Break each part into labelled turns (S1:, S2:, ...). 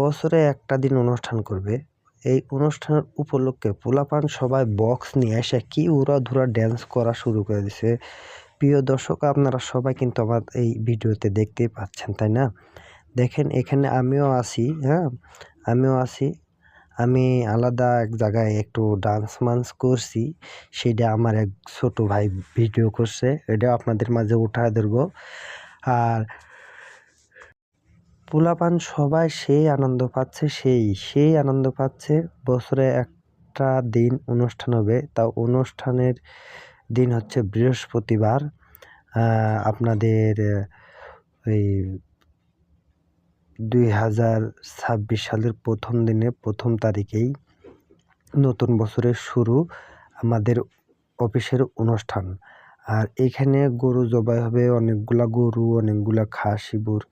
S1: বছরে একটা দিন অনুষ্ঠান করবে। এই অনুষ্ঠানের উপলক্ষে পোলাপান সবাই বক্স নিয়ে এসে কি উড়া ধুরা ড্যান্স করা শুরু করে দিছে। প্রিয় দর্শক, আপনারা সবাই কিন্তু আমার এই ভিডিওতে দেখতেই পাচ্ছেন, তাই না? দেখেন, এখানে আমিও আছি হ্যাঁ? আমিও আছি। আমি আলাদা এক জায়গায় একটু ডান্স মান্স করছি। সেটা আমার এক ছোট ভাই ভিডিও করছে। এটা আপনাদের মাঝে উঠায় ধরবো। আর পোলাপান সবাই সেই আনন্দ পাচ্ছে, সেই সেই আনন্দ পাচ্ছে। বছরে একটা দিন অনুষ্ঠান হবে, তা অনুষ্ঠানের দিন হচ্ছে বৃহস্পতিবার। আপনাদের ওই দুই হাজার ছাব্বিশ সালের প্রথম দিনে, প্রথম তারিখেই নতুন বছরের শুরু আমাদের অফিসের অনুষ্ঠান। আর এখানে গরু জবাই হবে, অনেকগুলা গরু, অনেকগুলা খাসি বুর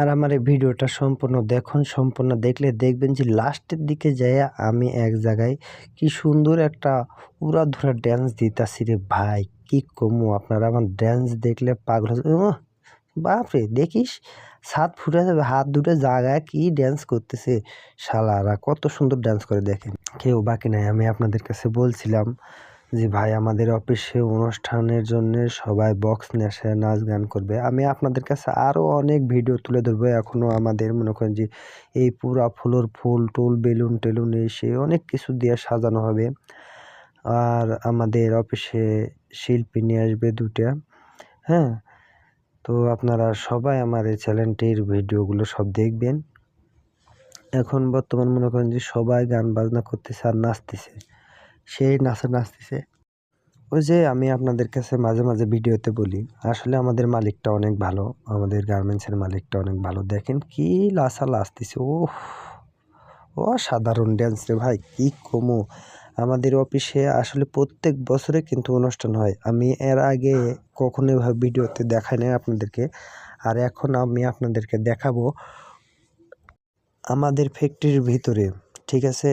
S1: আর আমার এই ভিডিওটা সম্পূর্ণ দেখুন, সম্পূর্ণ দেখলে দেখবেন যে লাস্টের দিকে যাইয়া আমি এক জায়গায় কি সুন্দর একটা উড়াধুরা ড্যান্স দিতাছি রে ভাই। কি কমু আপনারা আমার ড্যান্স দেখলে পাগল বাপরে, দেখিস? সাত ফুটে যাবে, হাত দুটো জায়গায় কি ড্যান্স করতেছে। শালারা, কত সুন্দর ড্যান্স করে দেখেন। কেউ বাকি নাই, আমি আপনাদের কাছে বলছিলাম যে ভাই, আমাদের অফিসে অনুষ্ঠানের জন্য সবাই বক্স আসে, নাচ গান করবে। আমি আপনাদের কাছে আরও অনেক ভিডিও তুলে ধরবো। এখনও আমাদের মনে করেন যে এই পুরা ফুলোর ফুল, টুল, বেলুন, টেলুন এসে অনেক কিছু দিয়ে সাজানো হবে। আর আমাদের অফিসে শিল্পী নিয়ে আসবে দুটা হ্যাঁ? তো আপনারা সবাই আমার এই চ্যানেলটির ভিডিওগুলো সব দেখবেন। এখন বর্তমান মনে করেন যে সবাই গান বাজনা করতেছে আর নাচতেছে। সেই নাচে নাচতেছে। ওই যে আমি আপনাদের কাছে মাঝে মাঝে ভিডিওতে বলি, আসলে আমাদের মালিকটা অনেক ভালো, আমাদের গার্মেন্টসের মালিকটা অনেক ভালো। দেখেন কি লাসা লাসতেছে ও ও সাধারণ ড্যান্স রে ভাই, কি কমো। আমাদের অফিসে আসলে প্রত্যেক বছরে কিন্তু অনুষ্ঠান হয়। আমি এর আগে কখনো এভাবে ভিডিওতে দেখাই নাই আপনাদেরকে। আর এখন আমি আপনাদেরকে দেখাবো আমাদের ফ্যাক্টরির ভিতরে, ঠিক আছে?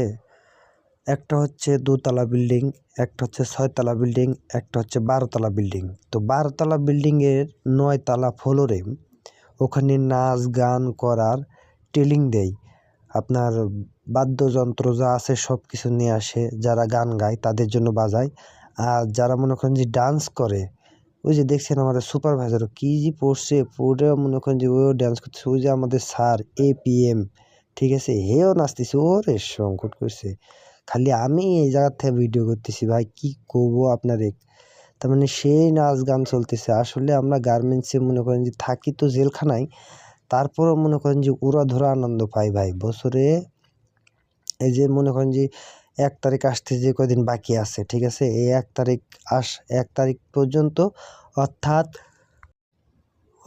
S1: একটা হচ্ছে দোতলা বিল্ডিং, একটা হচ্ছে ছয়তলা বিল্ডিং, একটা হচ্ছে বারোতলা বিল্ডিং। তো বারোতলা বিল্ডিংয়ের নয়তলা ফ্লোরে ওখানে নাচ গান করার ট্রেনিং দেয়। আপনার বাদ্যযন্ত্র যা আছে সব কিছু নিয়ে আসে, যারা গান গায় তাদের জন্য বাজায়। আর যারা মনে করেন যে ডান্স করে, ওই যে দেখছেন আমাদের সুপারভাইজার কী যে পড়ছে পড়ে মনে করেন যে ওও ডান্স করতেছে। ওই যে আমাদের স্যার এ পি এম ঠিক আছে? হেও নাচতেছে, ওরে সংকট করছে। খালি আমি এই জায়গার থেকে ভিডিও করতেছি, ভাই। কি করব আপনারে তার মানে সেই নাচ গান চলতেছে। আসলে আমরা গার্মেন্টসে মনে করেন যে থাকি তো জেলখানায়, তারপরেও মনে করেন যে উড়াধুরা আনন্দ পাই ভাই। বছরে এই যে মনে করেন যে এক তারিখ আসতে যে কদিন বাকি আছে, ঠিক আছে? এই এক তারিখ আস, এক তারিখ পর্যন্ত অর্থাৎ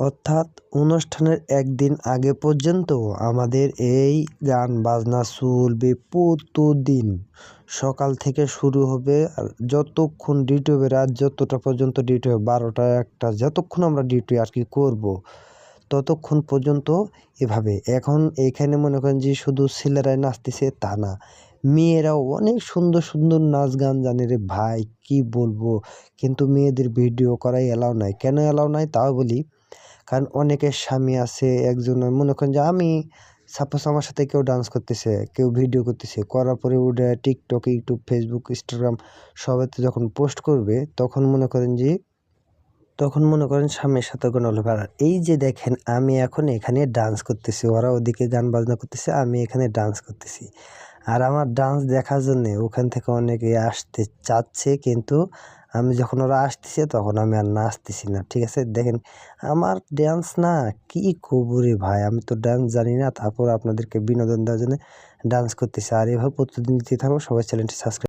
S1: অর্থাৎ অনুষ্ঠানের একদিন আগে পর্যন্ত আমাদের এই গান, বাজনা চলবে প্রতিদিন সকাল থেকে শুরু হবে আর যতক্ষণ ডিউটি হবে, রাত যতটা পর্যন্ত ডিউটি হবে, বারোটা, একটা, যতক্ষণ আমরা ডিউটি আর কি করব, ততক্ষণ পর্যন্ত এভাবে। এখন এখানে মনে করেন যে শুধু ছেলেরাই নাচতেছে, তা না। মেয়েরাও অনেক সুন্দর সুন্দর নাচ গান জানে রে ভাই, কি বলব? কিন্তু মেয়েদের ভিডিও করাই এলাও নাই। কেন এলাও নাই? তাও বলি কারণ অনেকের স্বামী আছে, একজন মনে করেন যে আমি সাপোজ আমার সাথে কেউ ডান্স করতেছে, কেউ ভিডিও করতেছে, করার পরে ওটা টিকটক ইউটিউব ফেসবুক ইনস্টাগ্রাম সবাইতে যখন পোস্ট করবে, তখন মনে করেন যে, তখন মনে করেন স্বামীর সাথে কোনো আর এই যে দেখেন আমি এখন এখানে ডান্স করতেছি, ওরা ওদিকে গান বাজনা করতেছে, আমি এখানে ডান্স করতেছি। আর আমার ডান্স দেখার জন্যে ওখান থেকে অনেকে আসতে চাচ্ছে, কিন্তু আমি যখন ওরা আসতেছে, তখন আমি আর নাচতেছি না, ঠিক আছে? দেখেন, আমার ড্যান্স না কি কবুরি ভাই, আমি তো ডান্স জানি না, তারপর আপনাদেরকে বিনোদন দেওয়ার জন্য ডান্স করতেছি। আর এভাবে প্রতিদিন দিতে থাকব সবাই চ্যানেলটি সাবস্ক্রাইব